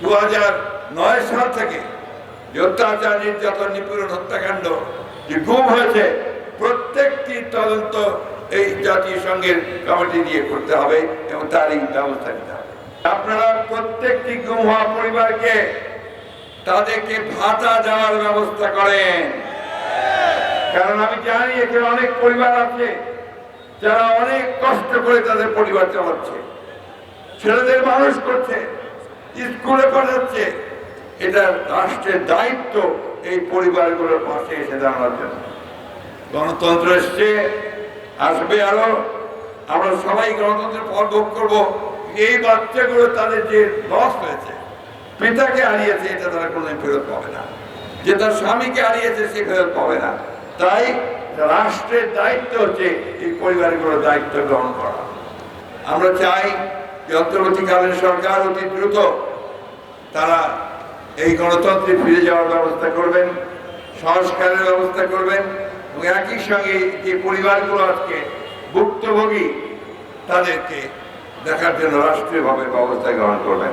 দু নয় সাল থেকে যে অত্যাচার নির্যাতন, নিপীড়ন, হত্যাকাণ্ড যে গুম হয়েছে, প্রত্যেকটি তদন্ত এই জাতীয় সংঘের কমিটি দিয়ে করতে হবে এবং তারই ব্যবস্থা নিতে হবে। আপনারা প্রত্যেকটি গুম হওয়া পরিবারকে তাদেরকে ভাতা দেওয়ার ব্যবস্থা করেন। কারণ আমি জানি এখানে অনেক পরিবার আছে, যারা অনেক কষ্ট করে তাদের পরিবার চালাচ্ছে। ছেলেদের মানুষ করছে। স্কুলে পাঠাচ্ছে। এটা রাষ্ট্রের দায়িত্ব এই পরিবারগুলোর পাশে এসে দাঁড়ানোর জন্য। গণতন্ত্র এসছে, আসবে আরও। আমরা সবাই গণতন্ত্রের পর ভোগ করব। এই বাচ্চাগুলো তাদের যে লস হয়েছে, পিতাকে হারিয়েছে, এটা তারা কোনোদিন ফেরত পাবে না। যে তার স্বামীকে হারিয়েছে, সে ফেরত পাবে না। তাই রাষ্ট্রের দায়িত্ব হচ্ছে এই পরিবারগুলোর দায়িত্ব গ্রহণ করা। আমরা চাই যে সরকার অতি দ্রুত তারা এই গণতন্ত্রে ফিরে যাওয়ার ব্যবস্থা করবেন, সংস্কারের ব্যবস্থা করবেন এবং একই সঙ্গে যে পরিবারগুলো আজকে ভুক্তভোগী, তাদেরকে দেখার জন্য রাষ্ট্রীয়ভাবে ব্যবস্থা গ্রহণ করবেন।